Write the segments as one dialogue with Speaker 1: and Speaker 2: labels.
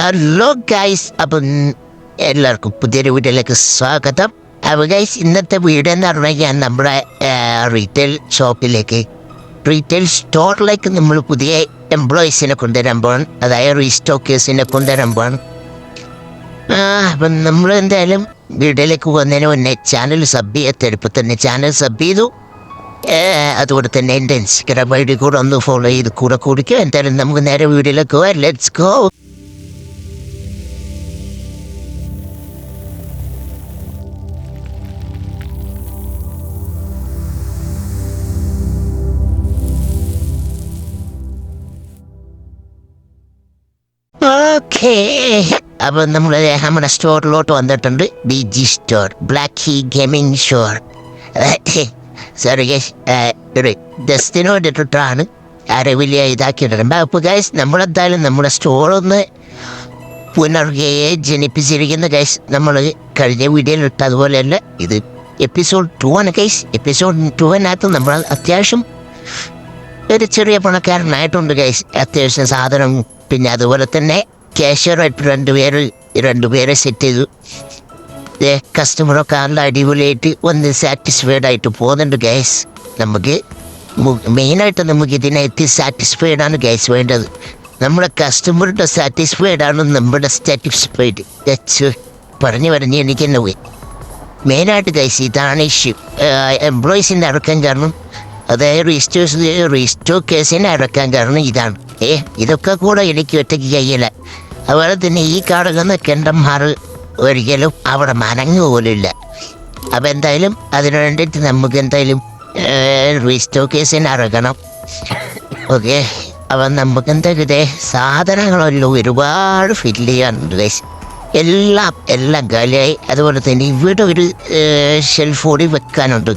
Speaker 1: Hello guys അപ്പം എല്ലാവർക്കും പുതിയൊരു വീഡിയോയിലേക്ക് സ്വാഗതം. അപ്പോൾ ഗൈസ് ഇന്നത്തെ വീഡിയോ എന്ന് പറഞ്ഞാൽ നമ്മുടെ റീറ്റെയിൽ ഷോപ്പിലേക്ക് റീറ്റെയിൽ സ്റ്റോറിലേക്ക് നമ്മൾ പുതിയ എംപ്ലോയീസിനെ കൊണ്ടുവരാൻ പോകണം അതായത് റീസ്റ്റോക്കേഴ്സിനെ ആ, അപ്പം നമ്മൾ എന്തായാലും വീഡിയോയിലേക്ക് പോകുന്നതിന് മുന്നേ ചാനൽ സബ് ചെയ്യത്തെടുപ്പം തന്നെ ചാനൽ സബ് ചെയ്തു. അതുകൊണ്ട് തന്നെ എന്റെ ഇൻസ്റ്റഗ്രാം ഐ ഡി കൂടെ ഒന്ന് ഫോളോ ചെയ്ത് കൂടെ കൂടിക്കും. എന്തായാലും നമുക്ക് നേരെ വീഡിയോയിലേക്ക് പോകാം ലെറ്റ്സ് ഗോ ഓക്കേ അപ്പം നമ്മൾ നമ്മുടെ സ്റ്റോറിലോട്ട് വന്നിട്ടുണ്ട്. ബി ജി സ്റ്റോർ ബ്ലാക്ക് ഹി ഗെയിമിംഗ് ഷോർ സോറി ഗേഷ് ഒരു ഡസ്റ്റിന് വേണ്ടിയിട്ടാണ് ആരെ വലിയ ഇതാക്കിയിട്ടുണ്ട് അപ്പോൾ ഗൈസ് നമ്മളെന്തായാലും നമ്മുടെ സ്റ്റോറൊന്ന് പുനർഗയെ ജനിപ്പിച്ചിരിക്കുന്ന ഗൈസ് നമ്മൾ കഴിഞ്ഞ വീഡിയോയിൽ ഇട്ട അതുപോലെ തന്നെ ഇത് എപ്പിസോഡ് ടു ആണ് ഗൈസ് എപ്പിസോഡ് ടുവിനകത്ത് നമ്മൾ അത്യാവശ്യം ഒരു ചെറിയ പണക്കാരനായിട്ടുണ്ട് ഗൈസ് അത്യാവശ്യം സാധനം പിന്നെ അതുപോലെ തന്നെ ക്യാഷ്യറായിട്ട് രണ്ടുപേര് രണ്ടുപേരെ സെറ്റ് ചെയ്തു. ഏ, കസ്റ്റമറൊക്കെ നല്ല അടിപൊളിയായിട്ട് ഒന്ന് സാറ്റിസ്ഫൈഡ് ആയിട്ട് പോകുന്നുണ്ട് ഗ്യാസ് നമുക്ക് മെയിനായിട്ട് നമുക്ക് ഇതിനകത്ത് സാറ്റിസ്ഫൈഡ് ആണ് ഗ്യാസ് വേണ്ടത്. നമ്മുടെ കസ്റ്റമറുടെ സാറ്റിസ്ഫൈഡ് ആണ് നമ്മുടെ സാറ്റിസ്ഫൈഡ് പറഞ്ഞു പറഞ്ഞ് എനിക്ക് തന്നെ പോയി. മെയിനായിട്ട് ഗൈസ് ഇതാണ് ഇഷ്യൂ എംപ്ലോയീസിന്റെ അടക്കം കാരണം അതായത് റീസ്റ്റോഴ്സ് റീസ്റ്റോ കേസിനെ അടക്കാൻ കാരണം ഇതാണ്. ഏ ഇതൊക്കെ കൂടെ എനിക്ക് ഒറ്റയ്ക്ക് കഴിയില്ല. അതുപോലെ തന്നെ ഈ കാണുന്ന കെണ്ടന്മാർ ഒരിക്കലും അവിടെ മനങ്ങ് പോലില്ല. അപ്പം എന്തായാലും അതിനു വേണ്ടിയിട്ട് നമുക്ക് എന്തായാലും റീസ്റ്റോ കേസിനെ അടക്കണം. ഓക്കെ? അപ്പം നമുക്ക് എന്തൊക്കെ സാധനങ്ങളെല്ലാം ഒരുപാട് ഫില്ല് ചെയ്യാനുണ്ട് ഗൈസ് എല്ലാം എല്ലാം കാലിയായി അതുപോലെ തന്നെ ഇവിടെ ഒരു ഷെൽഫ് കൂടി വെക്കാനുണ്ട്.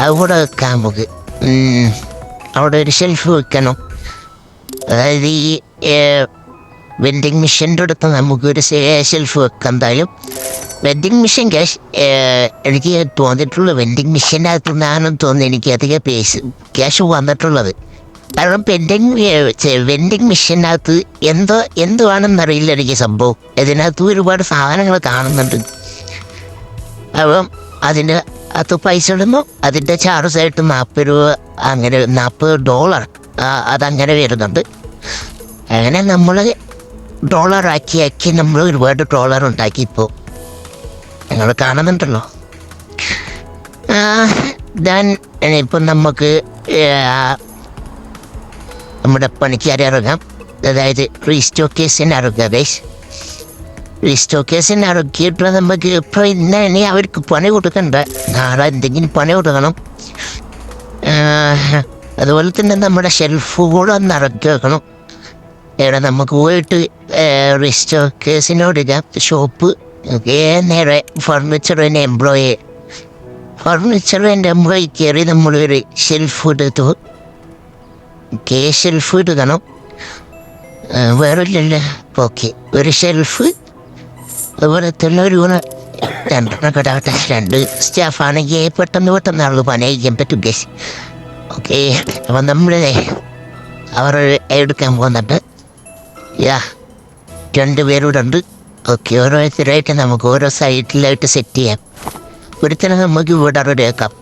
Speaker 1: അവിടെ വെക്കാൻ നമുക്ക്. അവിടെ ഒരു ഷെൽഫ് വെക്കണം. അതായത് ഈ വെൻഡിങ് മെഷീന്റെ അടുത്ത് നമുക്കൊരു ഷെൽഫ് വെക്കാം എന്തായാലും. വെൻഡിങ് മെഷീൻ ക്യാഷ് എനിക്ക് തോന്നിയിട്ടുള്ള വെൻഡിങ് മെഷീനകത്ത് നിന്നാണ് തോന്നുന്നത് എനിക്ക് അധികം പേസ് ക്യാഷ് വന്നിട്ടുള്ളത്. കാരണം പെൻഡിങ് വെൻഡിങ് മെഷീനകത്ത് എന്തോ എന്തുവാണെന്നറിയില്ല എനിക്ക് സംഭവം. ഇതിനകത്ത് ഒരുപാട് സാധനങ്ങൾ കാണുന്നുണ്ട്. അപ്പം അതിന് അത് പൈസ ഇടുമ്പോൾ അതിന്റെ ചാർജ് ആയിട്ട് നാൽപ്പത് രൂപ അങ്ങനെ നാൽപ്പത് ഡോളർ അതങ്ങനെ വരുന്നുണ്ട്. അങ്ങനെ നമ്മൾ ഡോളർ ആക്കി നമ്മൾ ഒരുപാട് ഡോളർ ഉണ്ടാക്കി ഇപ്പോൾ നിങ്ങൾ കാണുന്നുണ്ടല്ലോ. ദാൻ ഇപ്പം നമുക്ക് നമ്മുടെ പണിക്കാരെ ഇറങ്ങാം? അതായത് റീസ്റ്റോക്കേസിന് ഇറങ്ങുക ഗൈസ്. റീസ്റ്റോക്കേസിന് ഇറക്കിയിട്ട് നമുക്ക് ഇപ്പോൾ ഇന്ന് ഇനി അവർക്ക് പണി കൊടുക്കണ്ട. നാളെ എന്തെങ്കിലും പണി കൊടുക്കണം. അതുപോലെ തന്നെ നമ്മുടെ ഷെൽഫ് കൂടെ ഒന്ന് ഇറക്കി വെക്കണം. ഇവിടെ നമുക്ക് പോയിട്ട് റീസ്റ്റോക്കേസിനോട് ഷോപ്പ് നേരെ ഫർണിച്ചറിന്റെ എംപ്ലോയി ഫർണിച്ചറിന്റെ എംപ്ലോയി കയറി നമ്മളൊരു ഷെൽഫ് എടുത്തു. ഓക്കെ ഷെൽഫ് എടുക്കണം ആ, വേറെ ഇല്ലല്ലോ ഓക്കെ ഒരു ഷെൽഫ് തന്നെ ഒരു ഗുണ രണ്ടെണ്ണം കിട്ടാവട്ടെ രണ്ട് സ്റ്റാഫാണെങ്കിൽ പെട്ടെന്ന് പെട്ടെന്ന് ആൾ പണിയിക്കാൻ പറ്റും ഗസ് ഓക്കെ അപ്പം നമ്മളേ അവർ എടുക്കാൻ പോകുന്നുണ്ട്. യാ രണ്ട് പേരൂടെ ഉണ്ട് ഓക്കെ ഓരോരുത്തരായിട്ട് നമുക്ക് ഓരോ സൈറ്റിലായിട്ട് സെറ്റ് ചെയ്യാം. ഒരുത്തനെ നമുക്ക് ഇവിടെ റെഡിയാക്കാം.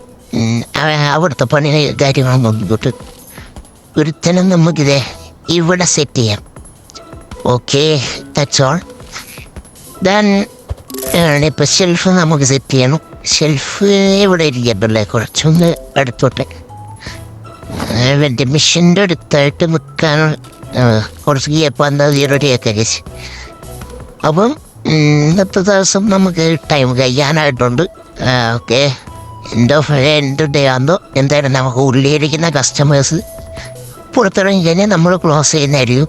Speaker 1: അവിടുത്തെ പണി കാര്യങ്ങളൊന്നും നോക്കിയിട്ട് ഒരുത്തനെ നമുക്കിതേ ഇവിടെ സെറ്റ് ചെയ്യാം. ഓക്കെ ദാറ്റ്സ് ഓൾ ദെൻ ഇപ്പം ഷെൽഫ് നമുക്ക് സെറ്റ് ചെയ്യണം. ഷെൽഫ് ഇവിടെ ഇരിക്കട്ടല്ലേ കുറച്ചൊന്ന് അടുത്തോട്ടെ. എന്റെ മിഷന്റെ അടുത്തായിട്ട് നിൽക്കാൻ കുറച്ച് റെഡിയാക്കുക ഗസ് അപ്പം ഇന്നത്തെ ദിവസം നമുക്ക് ടൈം കഴിയാനായിട്ടുണ്ട്. ഓക്കെ എന്റെ ഡേ ആകുമ്പോൾ എന്തായാലും നമുക്ക് ഉള്ളിലിരിക്കുന്ന കസ്റ്റമേഴ്സ് പുറത്തിറങ്ങി കഴിഞ്ഞാൽ നമ്മൾ ക്ലോസ് ചെയ്യുന്നതായിരിക്കും.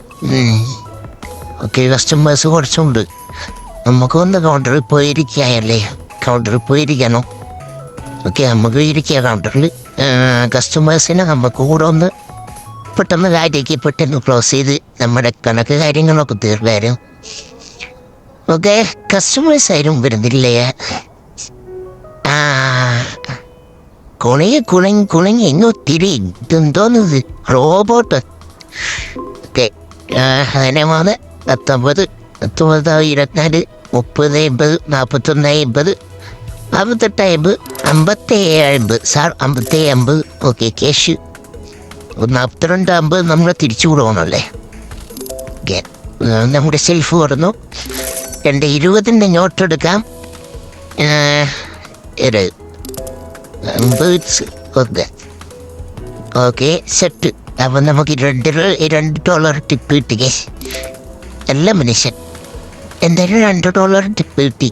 Speaker 1: ഓക്കെ കസ്റ്റമേഴ്സ് കുറച്ചുണ്ട്. നമുക്ക് ഒന്ന് കൗണ്ടറിൽ പോയിരിക്കുകയല്ലേ കൗണ്ടറിൽ പോയിരിക്കണോ. ഓക്കെ നമുക്ക് ഇരിക്കുക കൗണ്ടറിൽ കസ്റ്റമേഴ്സിനെ നമുക്ക് കൂടെ ഒന്ന് പെട്ടെന്ന് കാര്യക്ക് പെട്ടെന്ന് ക്ലോസ് ചെയ്ത് നമ്മുടെ കണക്ക് കാര്യങ്ങളൊക്കെ തീർക്കാരും ഓക്കെ കസ്റ്റമേഴ്സ് ആരും വരുന്നില്ലേ? ആ കുണങ്ങി കുണങ്ങി കുണങ്ങി എങ്ങോ തിരി ഇതെന്തോന്നത് റോബോട്ട് ഓക്കെ അങ്ങനെ മൂന്ന് പത്തൊമ്പത് പത്തൊമ്പത് ഇരുപത്തിനാല് മുപ്പത് അമ്പത് നാൽപ്പത്തൊന്ന് അമ്പത് അമ്പത്തെട്ട് അമ്പത് അമ്പത്തേഴ് അമ്പത് സാർ അമ്പത്തേഴ് അമ്പത്. ഓക്കെ ക്യാഷ് നാൽപ്പത്തിരണ്ട് അമ്പത് നമ്മൾ തിരിച്ചു കൊടുക്കണമല്ലേ നമ്മുടെ സെൽഫ് പറഞ്ഞു രണ്ട് ഇരുപതിന്റെ നോട്ട് എടുക്കാം. ഓക്കെ സെറ്റ് അപ്പം നമുക്ക് രണ്ട് രണ്ട് ഡോളർ ടിപ്പ് കിട്ടി guys. എല്ലാ മനുഷ്യൻ എന്തായാലും രണ്ട് ഡോളർ ടിപ്പ് കിട്ടി.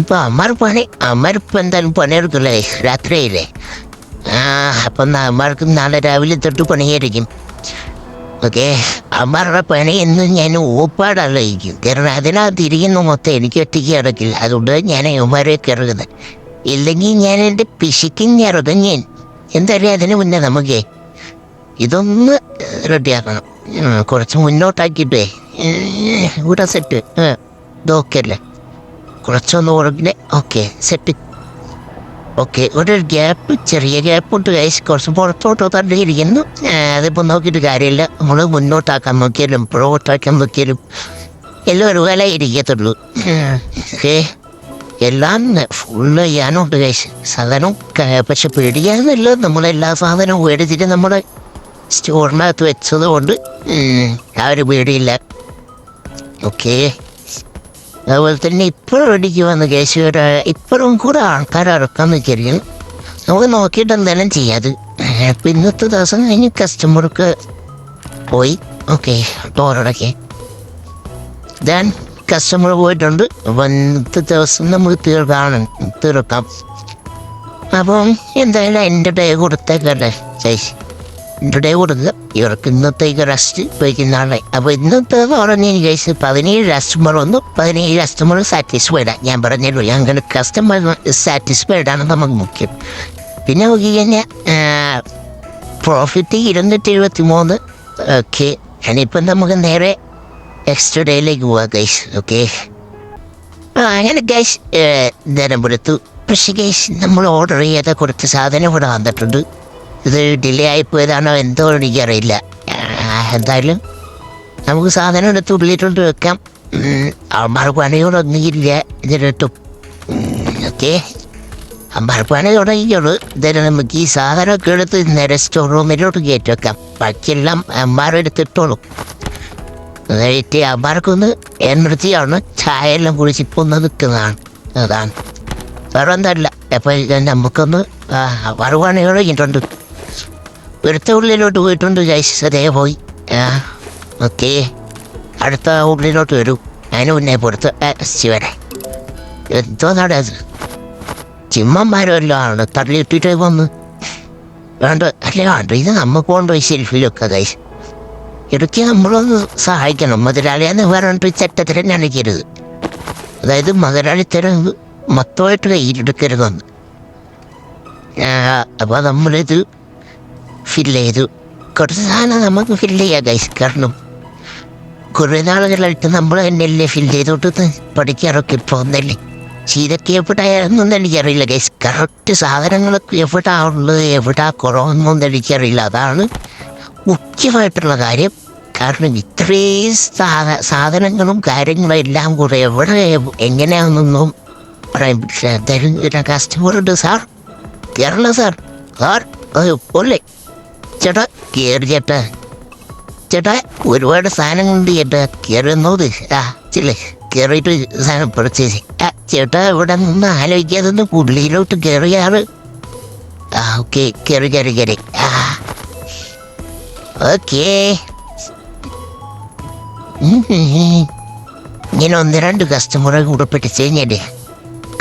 Speaker 1: ഇപ്പം അമർ പണി അമ്മാരിപ്പം എന്തായാലും പണിയെടുക്കില്ലേ? രാത്രിയില്ലേ ആ അപ്പം നമ്മൾക്കും നാളെ രാവിലെ തൊട്ട് പണിയായിരിക്കും. ഓക്കെ അമ്മാരുടെ പണി എന്ന് ഞാൻ ഓപ്പാടല്ലായിരിക്കും കാരണം അതിനകത്ത് ഇരിക്കുന്ന മൊത്തം എനിക്ക് ഒറ്റയ്ക്ക് ഇറക്കില്ല അതുകൊണ്ട് ഞാൻ അമ്മമാരെ ഇറങ്ങുന്നത് ഇല്ലെങ്കിൽ ഞാൻ എന്റെ പിശിക്കും ഇറങ്ങും ഞാൻ എന്തായാലും അതിന് മുന്നേ നമുക്ക് ഇതൊന്ന് റെഡിയാക്കണം. കുറച്ച് മുന്നോട്ടാക്കിയിട്ടേ. ഇവിടെ സെറ്റ് ഇതൊക്കെ അല്ലേ കുറച്ചൊന്ന് ഉറങ്ങിനെ. ഓക്കെ സെറ്റ് ഓക്കെ ഒരു ഗ്യാപ്പ് ചെറിയ ഗ്യാപ്പ് ഉണ്ട് ഗൈസ് കുറച്ച് പുറത്തോട്ട് തന്നെ ഇരിക്കുന്നു. അതിപ്പോൾ നോക്കിയിട്ട് കാര്യമില്ല. നമ്മൾ മുന്നോട്ടാക്കാൻ നോക്കിയാലും പുറകോട്ടാക്കാൻ നോക്കിയാലും എല്ലാം ഒരു വില ഇരിക്കത്തുള്ളൂ. ഓക്കെ എല്ലാം ഫുള്ള് ചെയ്യാനുണ്ട് ഗൈസ് സാധനം പക്ഷെ പേടിക്കാന്നില്ല നമ്മളെല്ലാ സാധനവും മേടിച്ചിട്ട് നമ്മുടെ സ്റ്റോറിനകത്ത് വെച്ചത് കൊണ്ട് ആ ഒരു പേടിയില്ല. ഓക്കെ. അതുപോലെ തന്നെ ഇപ്പോഴും ഇടയ്ക്ക് വന്ന് കേശവര ഇപ്പോഴും കൂടെ ആൾക്കാർ ഇറക്കാൻ നിൽക്കരുത് നമുക്ക് നോക്കിയിട്ട് എന്തെങ്കിലും ചെയ്യാത് അപ്പം ഇന്നത്തെ ദിവസം കഴിഞ്ഞ് കസ്റ്റമർക്ക് പോയി. ഓക്കെ ഡോറടക്കെ ദാൻ കസ്റ്റമർ പോയിട്ടുണ്ട്. ഇന്നത്തെ ദിവസം നമുക്ക് തീർക്കാണ്. തീർക്കാം. അപ്പം എന്തായാലും എന്റെ ഡേ കൊടുത്തേക്കല്ലേ ചേച്ചി? എന്റെ കൊടുത്ത് ഇവർക്ക് ഇന്നത്തേക്ക് റെസ്റ്റ് വയ്ക്കുന്നതാണ് അപ്പൊ അപ്പോൾ ഇന്നത്തെ പറഞ്ഞ കേസ് പതിനേഴ് കസ്റ്റമർ വന്നു. പതിനേഴ് കസ്റ്റമർ സാറ്റിസ്ഫൈഡ് ഞാൻ പറഞ്ഞല്ലോ ഞങ്ങൾ കസ്റ്റമർ സാറ്റിസ്ഫൈഡ് ആണ് നമുക്ക് മുഖ്യം പിന്നെ നോക്കി കഴിഞ്ഞാൽ പ്രോഫിറ്റ് ഇരുന്നൂറ്റി എഴുപത്തി മൂന്ന് ഓക്കെ ഇനിയിപ്പം നമുക്ക് നേരെ എക്സ്ട്രാ ഡേയിലേക്ക് പോവാം ഗൈസ് ഓക്കെ ആ അങ്ങനെ ഗൈസ് നിലമ്പുരത്തു പക്ഷേ ഗൈസ് നമ്മൾ ഓർഡർ ചെയ്ത കുറച്ച് സാധനം ഇവിടെ വന്നിട്ടുണ്ട്. ഇത് ഡിലേ ആയിപ്പോയതാണോ എന്തോ എനിക്കറിയില്ല. എന്തായാലും നമുക്ക് സാധനം എടുത്ത് ഉള്ളിട്ടുണ്ട് വെക്കാം. അമ്മാർ പണിയോടൊന്നുമില്ല ഇതിലിട്ടും ഓക്കെ. അമ്മാർക്ക് പണി തുടങ്ങിയുള്ളൂ എന്തായാലും നമുക്ക് ഈ സാധനമൊക്കെ എടുത്ത് നേരെ സ്റ്റോർ റൂമിലോട്ട് കയറ്റി വെക്കാം. ബാക്കിയെല്ലാം അമ്മാരെടുത്തിട്ടോളും അതായിട്ട് അമ്മാർക്കൊന്ന് എനർജിയാണ് ചായ എല്ലാം കുടിച്ചിപ്പോൾ ഒന്ന് നിൽക്കുന്നതാണ്. അതാണ്. വേറെ എന്തല്ല അപ്പോൾ നമുക്കൊന്ന് വറുവാണി തുടങ്ങിയിട്ടുണ്ട് ഒരുത്ത ഉള്ളിലോട്ട് പോയിട്ടുണ്ട് ജൈസ് അതേ പോയി. ആ ഓക്കെ. അടുത്ത ഉള്ളിലോട്ട് വരൂ. അതിന് മുന്നേ പുറത്ത് ശിവനെ. എന്തോ നടത് ചിമ്മന്മാരെല്ലാം ആണ് തള്ളിയിട്ടിട്ട് വന്ന്. വേണ്ട അല്ലേ വേണ്ട ഇത് നമുക്ക് കൊണ്ടുപോയി സെൽഫിലൊക്കെ കൈസ് ഇടയ്ക്ക് നമ്മളൊന്ന് സഹായിക്കണം. മുതലാളിയെന്ന് പറഞ്ഞിട്ട് ചട്ടത്തരം നനയ്ക്കരുത് അതായത് മുതലാളിത്തരം മൊത്തമായിട്ട് കയ്യിലെടുക്കരുതെന്ന്. അപ്പോൾ നമ്മളിത് ഫില്ല് ചെയ്തു. കുറച്ച് സാധനം നമുക്ക് ഫില്ല് ചെയ്യാം ഗൈസ് കാരണം കുറേ നാളുകളായിട്ട് നമ്മൾ തന്നെയല്ലേ ഫില്ല് ചെയ്തോട്ട് പഠിക്കാറൊക്കെ പോകുന്നല്ലേ പക്ഷെ ഇതൊക്കെ എവിടെയാണെന്നൊന്നും എനിക്കറിയില്ല ഗൈസ് കറക്റ്റ് സാധനങ്ങളൊക്കെ എവിടാ ഉള്ളത് എവിടാ കുറവെന്നൊന്നും എനിക്കറിയില്ല. അതാണ് മുഖ്യമായിട്ടുള്ള കാര്യം. കാരണം ഇത്രയും സാധ സാധനങ്ങളും കാര്യങ്ങളും എല്ലാം കൂടെ എവിടെ എങ്ങനെയാണെന്നൊന്നും പറയാൻ പറ്റില്ല. എന്തായാലും കസ്റ്റമർ ഉണ്ട് സാർ കേരള സാർ സാർ പോലെ. ചേട്ടാ കയറി ചേട്ടാ. ചേട്ടാ ഒരുപാട് സാധനങ്ങളുണ്ട് ചേട്ടാ. കയറി നോത് ആ ചില്ലേ. കയറിയിട്ട് സാധനം പർച്ചേസ് ആ ചേട്ടാ ഇവിടെ നിന്ന് ആലോചിക്കാതെ ഒന്ന് പുള്ളിയിലോട്ട് കയറിയാറ് ആ ഓക്കെ. കയറി കയറി കയറി ആ. ഓക്കേ. ഇങ്ങനെ ഒന്ന് രണ്ട് കസ്റ്റമറെ കൂടെ പിടിച്ച് കഴിഞ്ഞേ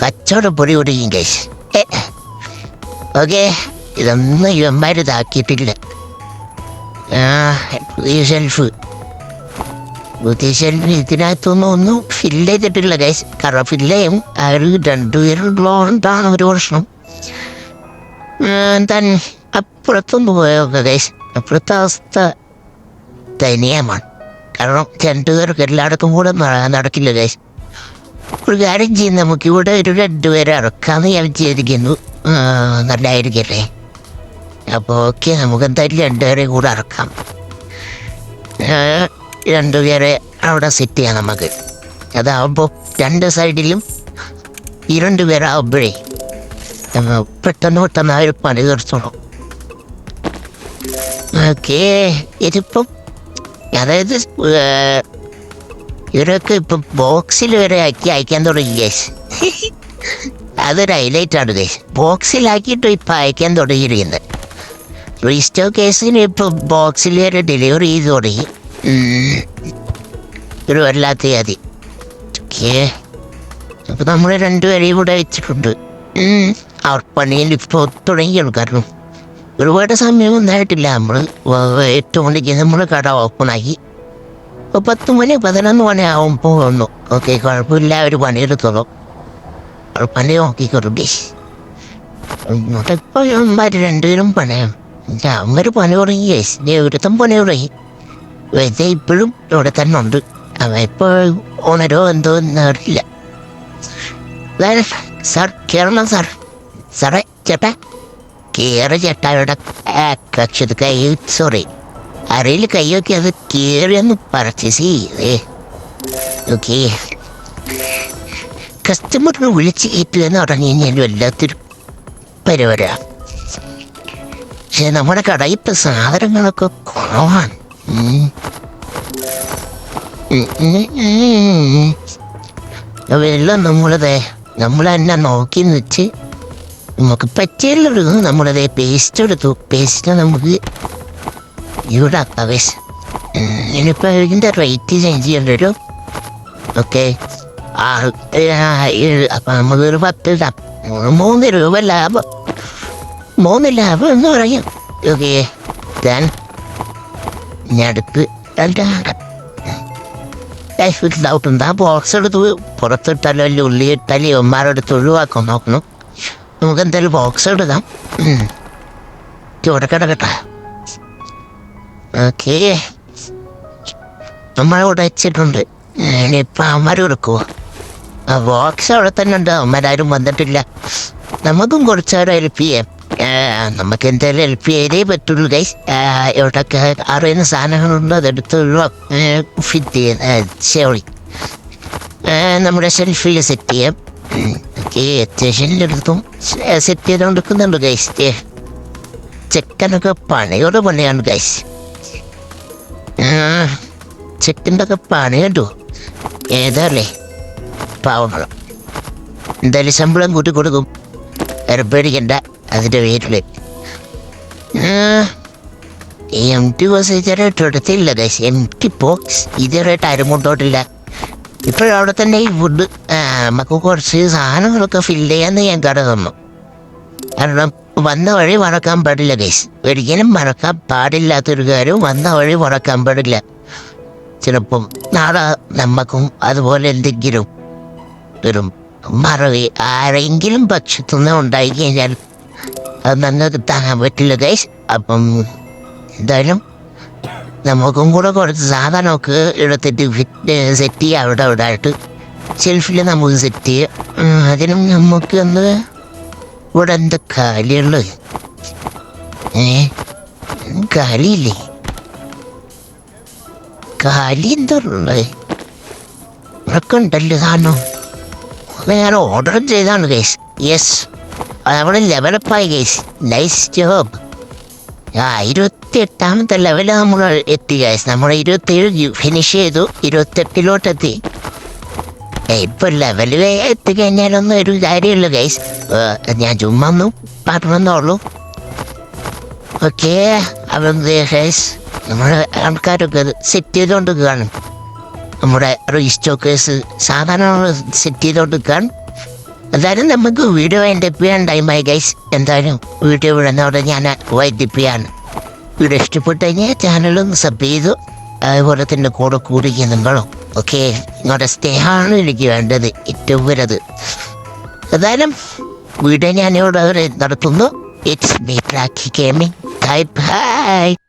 Speaker 1: കച്ചവടം പൊടി ഒടിയും കേസ് ഓക്കെ. ഇതൊന്നും ഇവന്മാർ ഷെൽഫ് പുതിയ ഷെൽഫ് ഇതിനകത്തൊന്നും ഒന്നും ഫില്ല് ചെയ്തിട്ടില്ല ഗൈസ് കാരണം ഫില്ല് ചെയ്യും. അവർ രണ്ടുപേരുള്ളതുകൊണ്ടാണ് ഒരു പ്രശ്നം. താൻ അപ്പുറത്തൊന്ന് പോയൊക്കെ ഗൈസ് അപ്പുറത്തെ അവസ്ഥ ദയനീയമാണ്. കാരണം രണ്ടുപേർക്ക് എല്ലായിടത്തും കൂടെ നടക്കില്ല ഗൈസ് ഒരു കാര്യം ചെയ്യും. നമുക്കിവിടെ ഒരു രണ്ടുപേരെ ഇറക്കാമെന്ന് ഞാൻ വിചാരിക്കുന്നു. നല്ലതായിരിക്കല്ലേ അപ്പോൾ ഓക്കെ നമുക്ക് എന്തായാലും രണ്ടുപേരെ കൂടെ ഇറക്കാം. രണ്ടുപേരെ അവിടെ സെറ്റ് ചെയ്യാം നമുക്ക്. അതാവുമ്പോൾ രണ്ട് സൈഡിലും ഈ രണ്ടുപേരാവുമ്പോഴേ നമ്മൾ പെട്ടെന്ന് പെട്ടെന്ന് ഒരു പണി തീർത്തോളൂ. ഓക്കെ ഇതിപ്പം അതായത് ഇവരൊക്കെ ഇപ്പം ബോക്സിൽ വരെ ആക്കി അയക്കാൻ തുടങ്ങി ഗേസ് അതൊരു ഹൈലൈറ്റ് ആണ് ഗേസ് ബോക്സിലാക്കിയിട്ട് ഇപ്പം അയക്കാൻ തുടങ്ങിയിരിക്കുന്നത്. റീസ്റ്റോ കേസിന് ഇപ്പം ബോക്സിൽ വരെ ഡെലിവറി ചെയ്ത് തുടങ്ങി. ഒരു വല്ലാത്ത ജാതി. ഓക്കേ. അപ്പോൾ നമ്മൾ രണ്ടുപേരെയും കൂടെ വെച്ചിട്ടുണ്ട്. അവർ പണിയിൽ ഇപ്പോൾ തുടങ്ങിയാണ് കാരണം ഒരുപാട് സമയം ഒന്നായിട്ടില്ല. നമ്മൾ എട്ട് മണിക്ക് നമ്മൾ കട ഓപ്പണാക്കി ഇപ്പോൾ പത്ത് മണി പതിനൊന്ന് മണി ആകുമ്പോൾ വന്നു. ഓക്കെ കുഴപ്പമില്ല. ഒരു പണിയെടുത്തോളൂ. അവർ പണി നോക്കിക്കൊള്ളു ഇങ്ങോട്ടിപ്പോൾ രണ്ടുപേരും പണയം. അവന്മാർ പണി തുടങ്ങി കേസ് ഒരുത്തം പണി തുടങ്ങി വെറുതെ ഇപ്പോഴും ഇവിടെ തന്നെ ഉണ്ട്. അവ ഇപ്പോൾ ഉണരോ എന്തോ നേടില്ല സാർ കേറണം സാർ. സാറേ ചേട്ടാ കേറി ചേട്ടായുടെ കക്ഷത് കൈ സോറി അരയിൽ കൈയൊക്കെ അത് കേറിയൊന്ന് പർച്ചേസ് ചെയ്തേ ഓക്കെ. കസ്റ്റമറിനെ വിളിച്ച് കയറ്റുക എന്ന് പറഞ്ഞു കഴിഞ്ഞാൽ വല്ലാത്തൊരു പരിപാടിയാണ് പക്ഷെ നമ്മുടെ കടയിൽ സാധനങ്ങളൊക്കെ കുറവാണ്. വെള്ളം നമ്മളതേ നമ്മൾ തന്നെ നോക്കി വെച്ച് നമുക്ക് പറ്റിയുള്ളത് നമ്മളതേ പേസ്റ്റ് എടുത്തു. പേസ്റ്റ് നമുക്ക് ഇവിടെ വേസ് ഇനിയിപ്പോൾ ഇതിന്റെ റേറ്റ് ചേഞ്ച് ചെയ്യേണ്ടി വരും. ഓക്കെ ആ അപ്പം നമുക്കൊരു പത്ത്. മൂന്ന് രൂപ ലാഭം. മൂന്ന് ലാഭം എന്ന് പറയും ഓക്കെ ഞാൻ ഞടുക്ക് ഡൗട്ട് ഉണ്ട് ആ ബോക്സ് എടുത്ത് പുറത്തിട്ടാലോ അല്ലെങ്കിൽ ഉള്ളി ഇട്ടാലേ ഇവന്മാരെടുത്ത് ഒഴിവാക്കാൻ നോക്കണം നമുക്ക് എന്തായാലും ബോക്സ് എടുക്കാം. ചുവടെ കിടക്കട്ടെ. ഓക്കേ നമ്മളിവിടെ വെച്ചിട്ടുണ്ട്. ഇനിയിപ്പോൾ അമ്മ കൊടുക്കുവോ ആ ബോക്സ് അവിടെ തന്നെ ഉണ്ട്. അമ്മരാരും വന്നിട്ടില്ല. നമുക്കും കുറച്ചേരം ഹെൽപ്പ് ചെയ്യാം നമുക്ക് എന്തായാലും ഹെൽപ്പ് ചെയ്തേ പറ്റുള്ളൂ ഗൈസ് എവിടെയൊക്കെ അറിയുന്ന സാധനങ്ങളുണ്ടോ അതെടുത്ത് ഫിറ്റ് ചെയ്യാൻ സോറി നമ്മുടെ ഷെൽഫിൽ സെറ്റ് ചെയ്യാം. ഓക്കെ എടുത്തും സെറ്റ് ചെയ്ത് കൊടുക്കുന്നുണ്ട് ഗൈസ് ചെക്കനൊക്കെ പണിയോട് പണിയാണ് ഗൈസ് ചെക്കന്റെ ഒക്കെ പണി കണ്ടു. ഏതല്ലേ? പാവങ്ങളും. എന്തായാലും ശമ്പളം കൂട്ടി കൊടുക്കും. പേടിക്കണ്ട അതിന്റെ പേരിൽ എം ടി ബോക്സ് ഇതുവരെയായിട്ട് എടുത്തില്ല എം ടി ബോക്സ് ഇതുവരെയായിട്ട് ആരും കൊണ്ടോട്ടില്ല. അവിടെ തന്നെ ഈ ഫുഡ് നമുക്ക് കുറച്ച് സാധനങ്ങളൊക്കെ ഫില്ല് ചെയ്യാമെന്ന് ഞാൻ കരുതുന്നു. തന്നു കാരണം വന്ന വഴി മറക്കാൻ പാടില്ല ഗൈസ് ഒരിക്കലും മറക്കാൻ പാടില്ലാത്തൊരു കാര്യം വന്ന വഴി മറക്കാൻ പാടില്ല. ചിലപ്പം നാളെ നമുക്കും അതുപോലെ എന്തെങ്കിലും ഒരു മറവി ആരെങ്കിലും പക്ഷത്തുനിന്ന് ഉണ്ടായി കഴിഞ്ഞാൽ നന്നത് താങ്ങാൻ പറ്റില്ല ഗൈസ് അപ്പം എന്തായാലും നമുക്കും കൂടെ കുറച്ച് സാധനമൊക്കെ എടുത്തിട്ട് ഫിറ്റ് സെറ്റ് ചെയ്യാം അവിടെ അവിടെ ആയിട്ട് ഷെൽഫിൽ നമുക്ക് സെറ്റ് ചെയ്യാം. അതിനും നമുക്ക് ഒന്ന് ഇവിടെ എന്താ കാലിയുള്ളത് ഏ കാലിയില്ലേ? കാലി എന്താ ഉള്ളത്? ഇവിടെ ഉണ്ടല്ലോ സാധനം. ഞാൻ ഓർഡർ ചെയ്താണ് കേസ് യെസ് അവിടെ ലെവലപ്പായി ഗൈസ് നൈസ് ജോബ് ആ ഇരുപത്തി എട്ടാമത്തെ ലെവൽ നമ്മൾ എത്തി ഗൈസ് നമ്മൾ ഇരുപത്തേഴ് ഫിനിഷ് ചെയ്തു. ഇരുപത്തെട്ടിലോട്ടെത്തി. ഇപ്പൊ ലെവലിൽ എത്തിക്കഴിഞ്ഞാലൊന്നും ഒരു കാര്യമില്ല ഗൈസ് ഞാൻ ചുമ്മാ ഒന്ന് പറഞ്ഞെന്നുള്ളൂ ഓക്കെ അപ്പം നമ്മുടെ ആൾക്കാരൊക്കെ സെറ്റ് ചെയ്തുകൊണ്ട് കാണും നമ്മുടെ റീസ്റ്റോക്കേഴ്സ് സാധാരണ സെറ്റ് ചെയ്തുകൊണ്ട് കാണും എന്തായാലും നമുക്ക് വീഡിയോ വൈൻഡപ്പ് ചെയ്യാൻ ടൈമായി ഗൈസ് എന്തായാലും വീഡിയോ വിടുന്നതോടെ ഞാൻ വൈൻഡപ്പ് ചെയ്യാണ് വീഡിയോ ഇഷ്ടപ്പെട്ടു കഴിഞ്ഞാൽ ചാനലൊന്ന് സബ് ചെയ്തു. അതുപോലെ തന്നെ കൂടെ കൂടിക്കുക നിങ്ങളും. ഓക്കെ നിങ്ങളുടെ സ്നേഹമാണ് എനിക്ക് വേണ്ടത് ഏറ്റവും വലുത്. എന്തായാലും വീഡിയോ ഞാനിവിടെ നടത്തുന്നു. It's me Prakki gaming bye bye